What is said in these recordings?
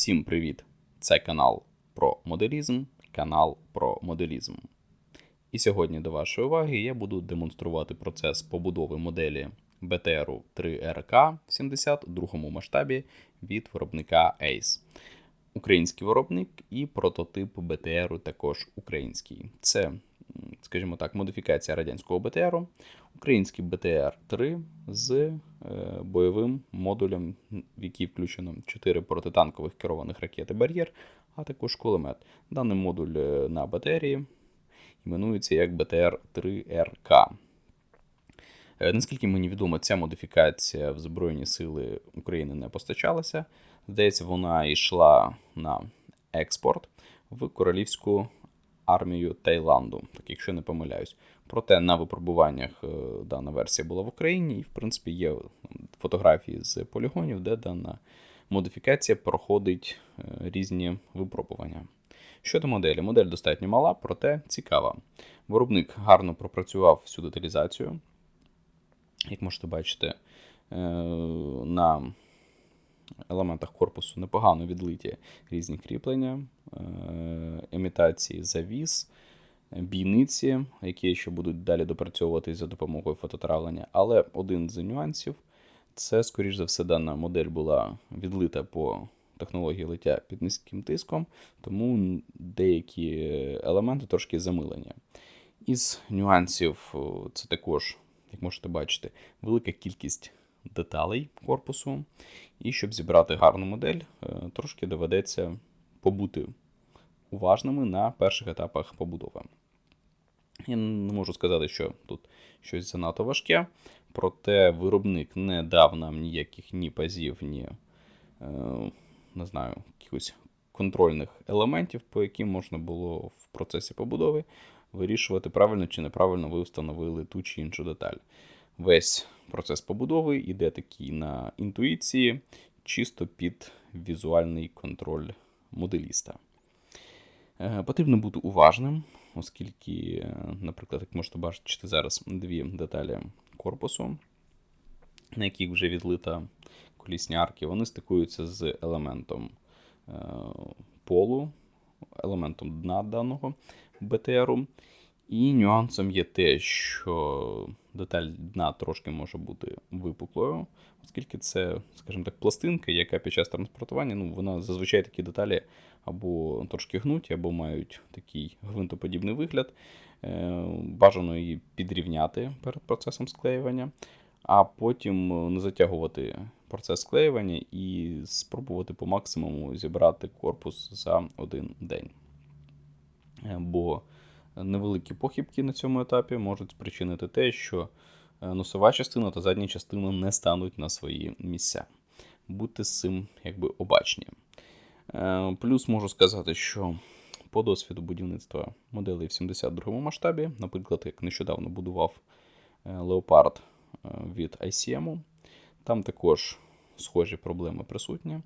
Всім привіт! Це канал про моделізм, канал про моделізм. І сьогодні до вашої уваги я буду демонструвати процес побудови моделі BTR 3RK в 72 масштабі від виробника ACE. Український виробник і прототип BTR також український. Це, скажімо так, модифікація радянського BTR, український BTR 3 з е, бойовим модулем, в який включено 4 протитанкових керованих ракети Бар'єр, а також кулемет. Даний модуль е, на батареї іменується як BTR-3RK. Е, Наскільки мені відомо, ця модифікація в Збройні Сили України не постачалася. Здається, вона йшла на експорт в королівську армію Таїланду, так якщо не помиляюсь. Проте на випробуваннях е, дана версія була в Україні, і, в принципі, є фотографії з полігонів, де дана модифікація проходить е, різні випробування. Щодо моделі, модель достатньо мала, проте цікава. Виробник гарно пропрацював всю деталізацію. Як можете бачити, е, на елементах корпусу непогано відлиті різні кріплення, е, імітації завіс, бійниці, які ще будуть далі допрацьовуватись за допомогою фототравлення. Але один з нюансів це, скоріш за все, дана модель була відлита по технології лиття під низьким тиском, тому деякі елементи трошки замилені. Із нюансів це також, як можете бачити, велика кількість деталей корпусу. І щоб зібрати гарну модель, е, трошки доведеться побути уважними на перших етапах побудови. Я не можу сказати, що тут щось занадто важке, проте виробник не дав нам ніяких ні пазів, ні е, не знаю, якихось контрольних елементів, по яким можна було в процесі побудови вирішувати, правильно чи неправильно ви встановили ту чи іншу деталь. Весь процес побудови йде такий на інтуїції, чисто під візуальний контроль моделіста. Е, Потрібно бути уважним, оскільки, е, наприклад, як можете бачити зараз дві деталі корпусу, на яких вже відлита колісні арки, вони стикуються з елементом е, полу, елементом дна даного БТРу. І нюансом є те, що деталь дна трошки може бути випуклою, оскільки це, скажімо так, пластинка, яка під час транспортування, ну, вона зазвичай такі деталі або трошки гнуті, або мають такий гвинтоподібний вигляд. Е, Бажано її підрівняти перед процесом склеювання, а потім не затягувати процес склеювання і спробувати по максимуму зібрати корпус за один день. Е, Бо невеликі похибки на цьому етапі можуть спричинити те, що е, носова частина та задня частина не стануть на свої місця. Будьте з цим якби обачні. Е, Плюс можу сказати, що по досвіду будівництва моделей в 72-му масштабі, наприклад, як нещодавно будував е, е, від ICM, там також схожі проблеми присутні.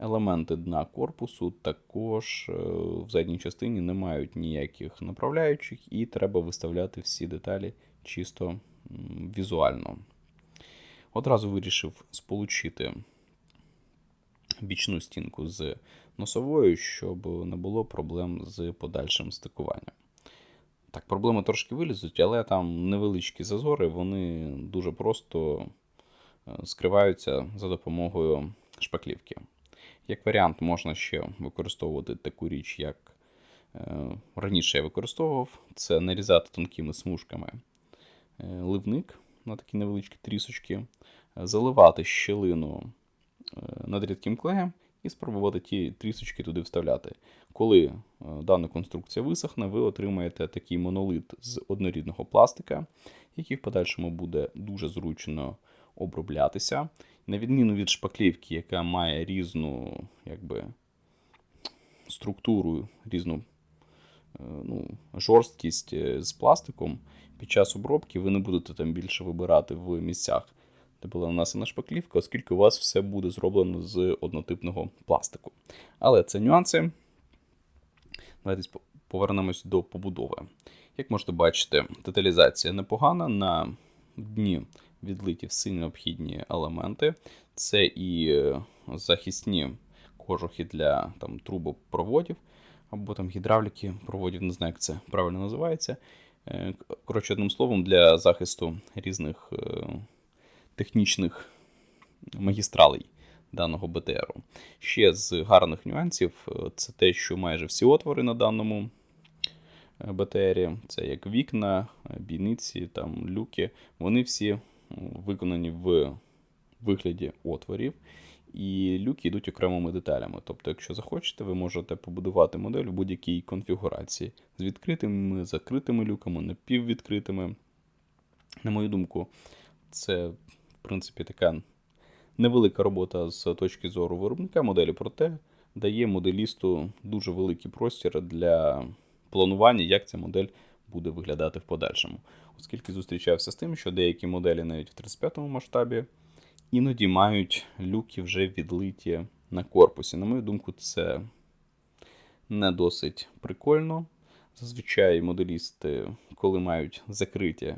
Елементи дна корпусу також е, в задній частині не мають ніяких направляючих, і треба виставляти всі деталі чисто візуально. Одразу вирішив сполучити бічну стінку з носовою, щоб не було проблем з подальшим стикуванням. Так, проблеми трошки вилізуть, але там невеличкі зазори, вони дуже просто е, скриваються за допомогою шпаклівки. Як варіант, можна ще використовувати таку річ, як е, раніше я використовував, це нарізати тонкими смужками е, ливник на такі невеличкі трісочки, заливати щелину е, над рідким клеєм і спробувати ті трісочки туди вставляти. Коли дана конструкція висохне, ви отримаєте такий монолит з однорідного пластика, який в подальшому буде дуже зручно оброблятися. На відміну від шпаклівки, яка має різну якби, структуру, різну е, ну, жорсткість е, з пластиком, під час обробки ви не будете там більше вибирати в місцях, де була нанесена шпаклівка, оскільки у вас все буде зроблено з однотипного пластику. Але це нюанси. Давайте повернемось до побудови. Як можете бачити, деталізація непогана. На дні відлиті всі необхідні елементи. Це і е, захисні кожухи для там, трубопроводів або там гідравліки проводів, не знаю, як це правильно називається. Е, Коротше, одним словом, для захисту різних е, технічних магістралей даного БТРу. Ще з гарних нюансів це те, що майже всі отвори на даному БТРі, це як вікна, бійниці, там, люки, вони всі виконані в вигляді отворів. І люки йдуть окремими деталями. Тобто, якщо захочете, ви можете побудувати модель в будь-якій конфігурації з відкритими, закритими люками, напіввідкритими. На мою думку, це, в принципі, така невелика робота з точки зору виробника моделі, проте дає моделісту дуже великий простір для планування, як ця модель буде виглядати в подальшому. Оскільки зустрічався з тим, що деякі моделі навіть в 35-му масштабі іноді мають люки вже відлиті на корпусі. На мою думку, це не досить прикольно. Зазвичай моделісти, коли мають закриті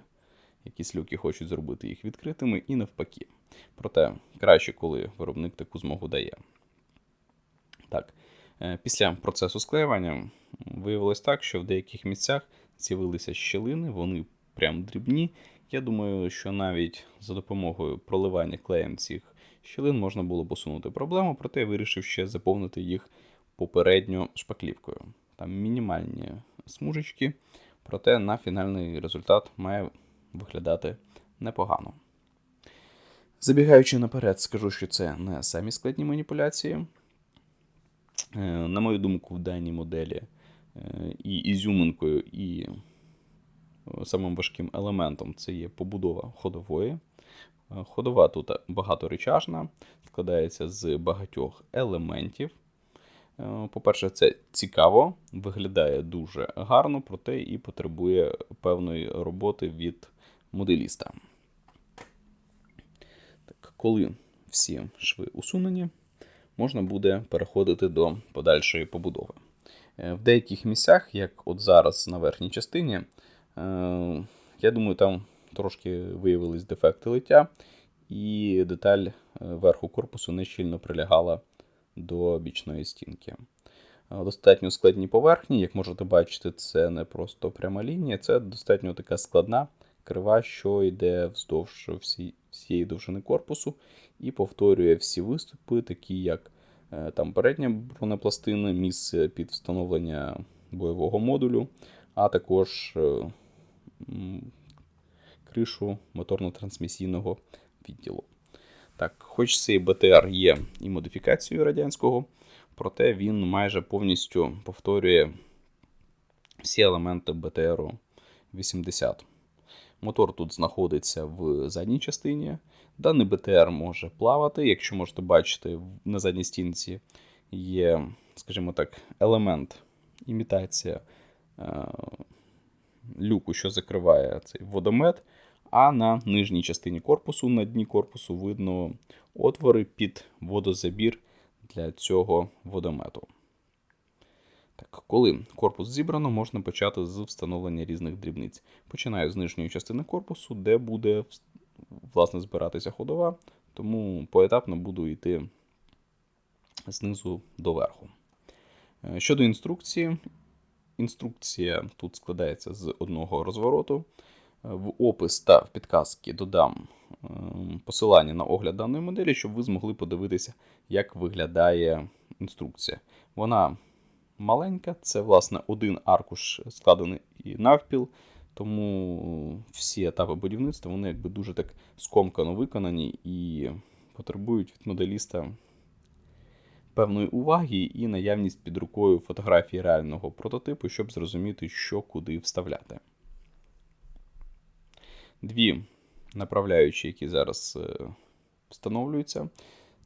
якісь люки, хочуть зробити їх відкритими і навпаки. Проте краще, коли виробник таку змогу дає. Так, е, після процесу склеювання виявилось так, що в деяких місцях з'явилися щілини, вони прям дрібні. Я думаю, що навіть за допомогою проливання клеєм цих щілин можна було б усунути проблему, проте я вирішив ще заповнити їх попередньо шпаклівкою. Там мінімальні смужечки, проте на фінальний результат має виглядати непогано. Забігаючи наперед, скажу, що це не самі складні маніпуляції. Е, На мою думку, в даній моделі і ізюминкою, і е, самим важким елементом це є побудова ходової. Е, Ходова тут багаторечажна, складається з багатьох елементів. Е, По-перше, це цікаво, виглядає дуже гарно, проте і потребує певної роботи від моделіста. Так, коли всі шви усунені, можна буде переходити до подальшої побудови. Е, В деяких місцях, як от зараз на верхній частині, е, я думаю, там трошки виявились дефекти лиття, і деталь е, верху корпусу не щільно прилягала до бічної стінки. Достатньо складні поверхні, як можете бачити, це не просто пряма лінія, це достатньо така складна крива, що йде вздовж всі, всієї довжини корпусу і повторює всі виступи, такі як там передня бронепластина, місце під встановлення бойового модулю, а також е, кришу моторно-трансмісійного відділу. Так, хоч цей БТР є і модифікацією радянського, проте він майже повністю повторює всі елементи БТРу 80. Мотор тут знаходиться в задній частині. Даний БТР може плавати. Якщо можете бачити, на задній стінці є, скажімо так, елемент імітація е, люку, що закриває цей водомет. А на нижній частині корпусу, на дні корпусу, видно отвори під водозабір для цього водомету. Так, коли корпус зібрано, можна почати з встановлення різних дрібниць. Починаю з нижньої частини корпусу, де буде власне збиратися ходова, тому поетапно буду йти знизу до верху. Е, Щодо інструкції, інструкція тут складається з одного розвороту. Е, В опис та в підказки додам ем, посилання на огляд даної моделі, щоб ви змогли подивитися, як виглядає інструкція. Вона маленька, це, власне, один аркуш складений навпіл, тому всі етапи будівництва вони якби дуже так скомкано виконані і потребують від моделіста певної уваги і наявність під рукою фотографії реального прототипу, щоб зрозуміти, що куди вставляти. Дві направляючі, які зараз е, встановлюються,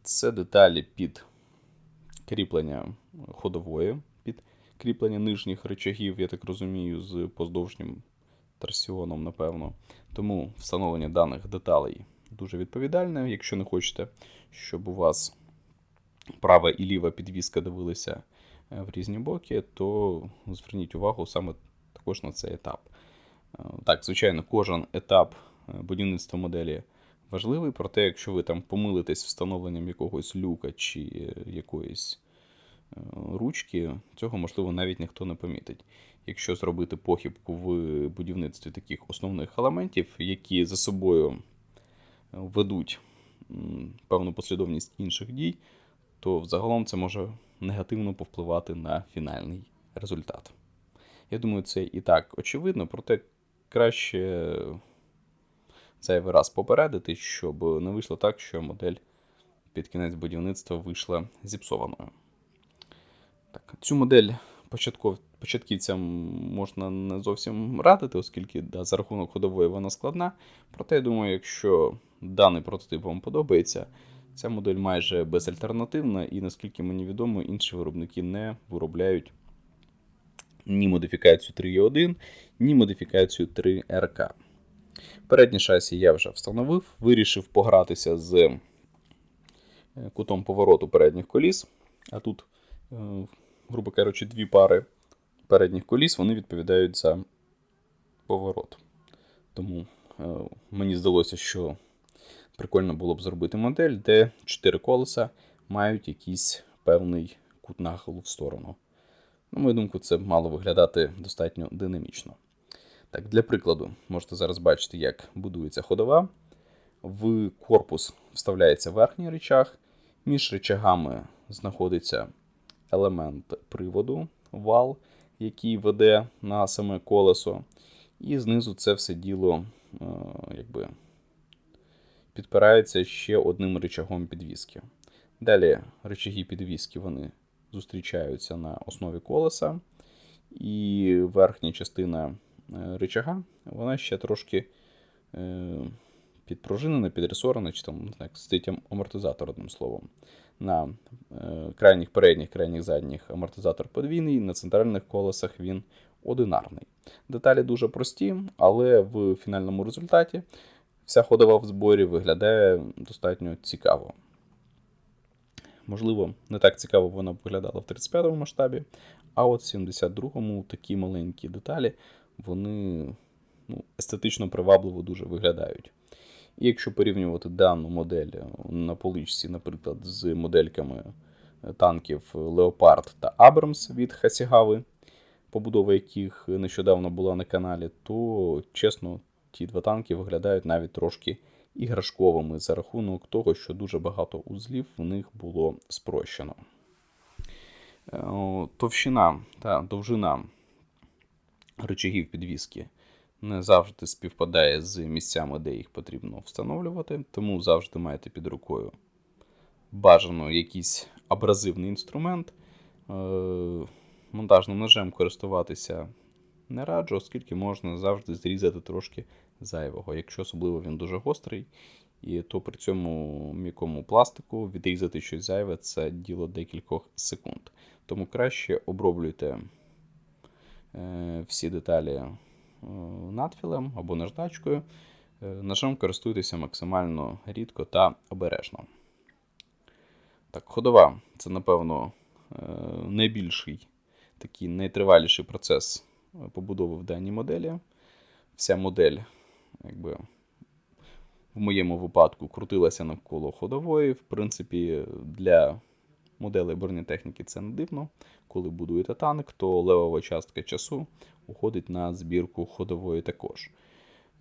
це деталі під кріплення ходової, під кріплення нижніх речагів, я так розумію, з поздовжнім торсіоном, напевно. Тому встановлення даних деталей дуже відповідальне. Якщо не хочете, щоб у вас права і ліва підвіска дивилися е, в різні боки, то зверніть увагу саме також на цей етап. Е, Так, звичайно, кожен етап е, будівництва моделі важливий, проте, якщо ви там помилитесь встановленням якогось люка чи якоїсь ручки, цього можливо навіть ніхто не помітить. Якщо зробити похибку в будівництві таких основних елементів, які за собою ведуть певну послідовність інших дій, то взагалом це може негативно повпливати на фінальний результат. Я думаю, це і так очевидно, проте краще зайвий раз попередити, щоб не вийшло так, що модель під кінець будівництва вийшла зіпсованою. Так, Цю модель початков... початківцям можна не зовсім радити, оскільки да, за рахунок ходової вона складна. Проте, я думаю, якщо даний прототип вам подобається, ця модель майже безальтернативна, і наскільки мені відомо, інші виробники не виробляють ні модифікацію 3.1, ні модифікацію 3RK. Переднє шасі я вже встановив, вирішив погратися з е, кутом повороту передніх коліс. А тут, е, грубо кажучи, дві пари передніх коліс вони відповідають за поворот. Тому е, мені здалося, що прикольно було б зробити модель, де 4 колеса мають якийсь певний кут нахилу в сторону. На мою думку, це мало виглядати достатньо динамічно. Так, Для прикладу, можете зараз бачити, як будується ходова. В корпус вставляється верхній речаг, між речагами знаходиться елемент приводу, вал, який веде на саме колесо. І знизу це все діло е, якби, підпирається ще одним речагом підвіски. Далі речаги підвіски вони зустрічаються на основі колеса, і верхня частина е, речага вона ще трошки е, підпружинена, підресорена, чи там так, стоїть амортизатор, одним словом. На е, крайніх передніх, крайніх задніх амортизатор подвійний, на центральних колесах він одинарний. Деталі дуже прості, але в фінальному результаті вся ходова в зборі виглядає достатньо цікаво. Можливо, не так цікаво вона виглядала в 35-му масштабі, а от в 72-му такі маленькі деталі, вони ну, естетично привабливо дуже виглядають. І якщо порівнювати дану модель на поличці, наприклад, з модельками танків Leopard та Abrams від Хасігави, побудова яких нещодавно була на каналі, то чесно, ті два танки виглядають навіть трошки іграшковими за рахунок того, що дуже багато узлів в них було спрощено. Е, товщина та довжина рычагів підвіски не завжди співпадає з місцями, де їх потрібно встановлювати, тому завжди маєте під рукою бажано якийсь абразивний інструмент. Е, монтажним ножем користуватися не раджу, оскільки можна завжди зрізати трошки зайвого. Якщо особливо він дуже гострий, і то при цьому м'якому пластику відрізати щось зайве це діло декількох секунд. Тому краще оброблюйте е, всі деталі надфілем або наждачкою. Е, ножем користуйтеся максимально рідко та обережно. Так, Ходова це, напевно, найбільший такий найтриваліший процес побудови в даній моделі. Вся модель якби, в моєму випадку крутилася навколо ходової. В принципі, для моделей бронетехніки це не дивно. Коли будуєте танк, то левова частка часу уходить на збірку ходової також.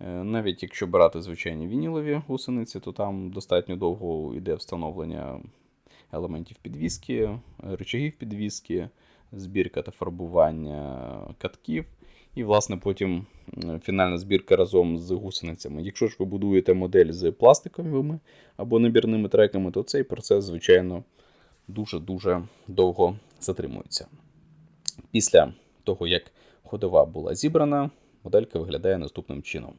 Е, навіть якщо брати звичайні вінілові гусениці, то там достатньо довго йде встановлення елементів підвіски, рычагів підвіски, збірка та фарбування катків. І, власне, потім фінальна збірка разом з гусеницями. Якщо ж ви будуєте модель з пластиковими або набірними треками, то цей процес, звичайно, дуже-дуже довго затримується. Після того, як ходова була зібрана, моделька виглядає наступним чином.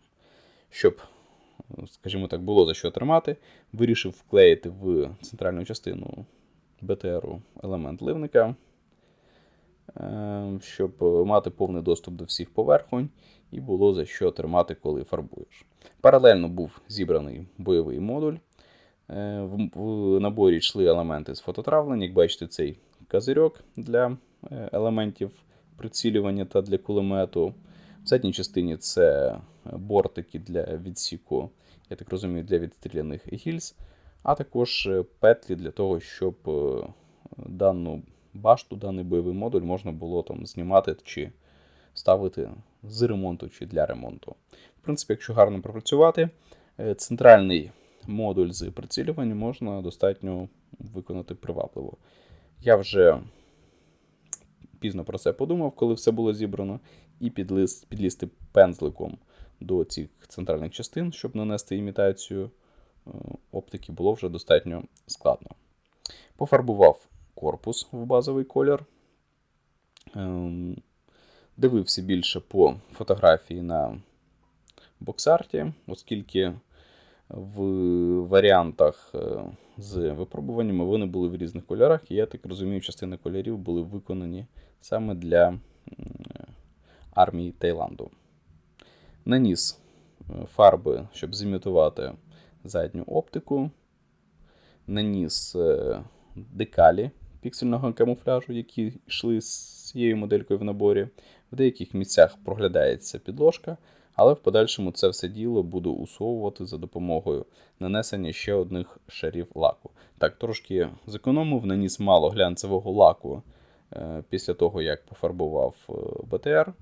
Щоб, скажімо так, було за що тримати, вирішив вклеїти в центральну частину БТРу елемент ливника. Ем, щоб мати повний доступ до всіх поверхонь і було за що тримати, коли фарбуєш. Паралельно був зібраний бойовий модуль. Е, в наборі йшли елементи з фототравлення. Як бачите, цей козирьок для е, елементів прицілювання та для кулемету. В задній частині це бортики для відсіку, я так розумію, для відстріляних гільз, а також петлі для того, щоб е, дану башту, даний бойовий модуль можна було там знімати чи ставити з ремонту чи для ремонту. В принципі, якщо гарно пропрацювати, е, центральний модуль з прицілювання можна достатньо виконати привабливо. Я вже пізно про це подумав, коли все було зібрано, і підліз, підлізти пензликом до цих центральних частин, щоб нанести імітацію е, оптики, було вже достатньо складно. Пофарбував корпус в базовий колір. Ем, Дивився більше по фотографії на боксарті, оскільки в варіантах е, з випробуваннями вони були в різних кольорах, і я так розумію, частина кольорів були виконані саме для армії Таїланду. Наніс е, фарби, щоб зімітувати задню оптику. Наніс е, декалі піксельного камуфляжу, які йшли з цією моделькою в наборі. В деяких місцях проглядається підложка, але в подальшому це все діло буду усовувати за допомогою нанесення ще одних шарів лаку. Так, трошки зекономив, наніс мало глянцевого лаку е, після того, як пофарбував е, БТР.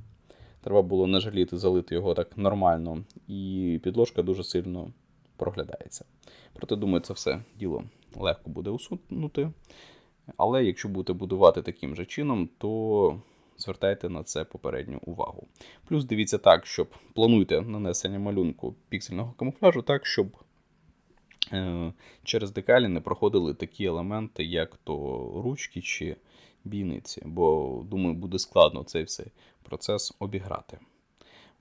Треба було не жаліти, залити його так нормально, і підложка дуже сильно проглядається. Проте, думаю, це все діло легко буде усунути. Але якщо будете будувати таким же чином, то звертайте на це попередню увагу. Плюс дивіться так, щоб плануйте нанесення малюнку піксельного камуфляжу так, щоб е, через декалі не проходили такі елементи, як то ручки чи бійниці, бо, думаю, буде складно цей все процес обіграти.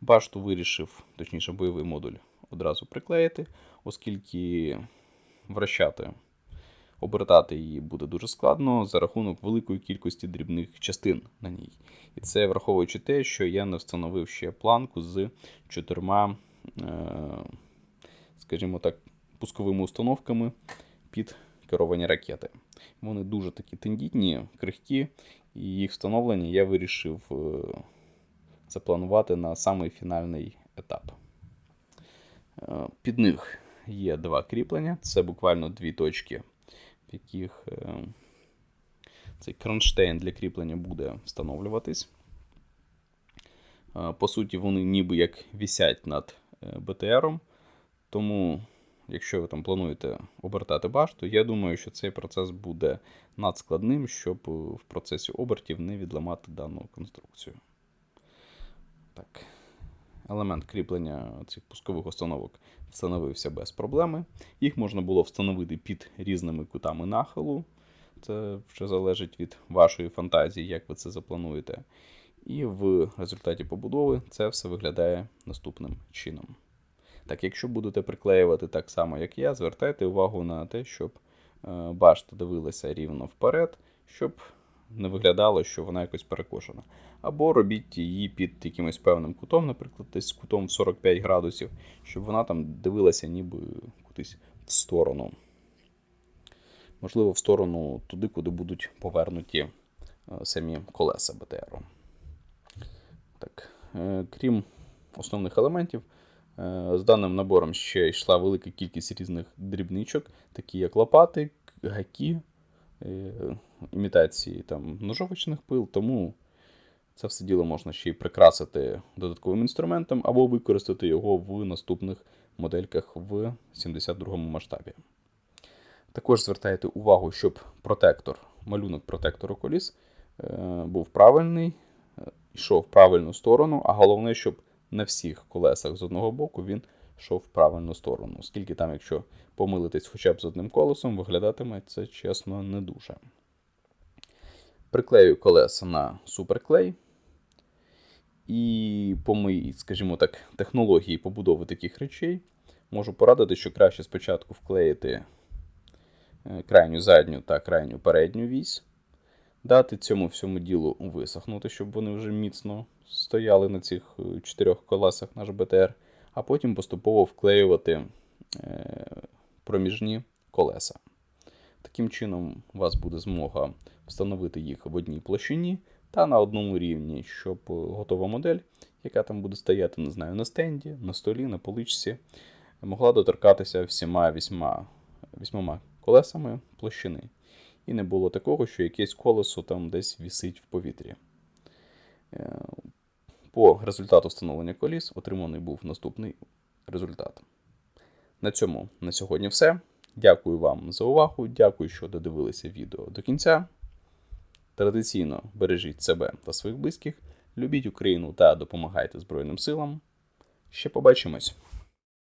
Башту вирішив, точніше, бойовий модуль одразу приклеїти, оскільки вращати, обертати її буде дуже складно за рахунок великої кількості дрібних частин на ній. І це враховуючи те, що я не встановив ще планку з чотирма, е, скажімо так, пусковими установками під керовані ракети. Вони дуже такі тендітні, крихкі, і їх встановлення я вирішив е, запланувати на самий фінальний етап. Е, Під них є два кріплення, це буквально дві точки, в яких е, цей кронштейн для кріплення буде встановлюватись. Е, По суті, вони ніби як вісять над е, БТРом, тому якщо ви там плануєте обертати башту, я думаю, що цей процес буде надскладним, щоб в процесі обертів не відламати дану конструкцію. Так. Елемент кріплення цих пускових установок встановився без проблеми. Їх можна було встановити під різними кутами нахилу. Це вже залежить від вашої фантазії, як ви це заплануєте. І в результаті побудови це все виглядає наступним чином. Так, якщо будете приклеювати так само, як я, звертайте увагу на те, щоб е, башта дивилася рівно вперед, щоб не виглядало, що вона якось перекошена. Або робіть її під якимось певним кутом, наприклад, десь кутом в 45 градусів, щоб вона там дивилася ніби кудись в сторону. Можливо, в сторону туди, куди будуть повернуті е, самі колеса БТРу. Так, е, крім основних елементів, е, з даним набором ще йшла велика кількість різних дрібничок, такі як лопати, гаки, імітації там, ножовочних пил, тому це все діло можна ще й прикрасити додатковим інструментом або використати його в наступних модельках в 72 масштабі. Також звертайте увагу, щоб протектор, малюнок протектору коліс е, був правильний, йшов в правильну сторону, а головне, щоб на всіх колесах з одного боку він йшов в правильну сторону, оскільки там, якщо помилитись хоча б з одним колесом, виглядатиме це чесно не дуже. Приклею колеса на суперклей. І по моїй, скажімо так, технології побудови таких речей можу порадити, що краще спочатку вклеїти е, крайню задню та крайню передню вісь, дати цьому всьому ділу висохнути, щоб вони вже міцно стояли на цих е, чотирьох колесах наш БТР, а потім поступово вклеювати е, проміжні колеса. Таким чином, у вас буде змога встановити їх в одній площині та на одному рівні, щоб готова модель, яка там буде стояти, не знаю, на стенді, на столі, на поличці, могла доторкатися всіма вісьма, вісьмома колесами площини. і не було такого, що якесь колесо там десь вісить в повітрі. Е, По результату встановлення коліс отриманий був наступний результат. На цьому на сьогодні все. Дякую вам за увагу. Дякую, що додивилися відео до кінця. Традиційно бережіть себе та своїх близьких, любіть Україну та допомагайте Збройним силам. Ще побачимось!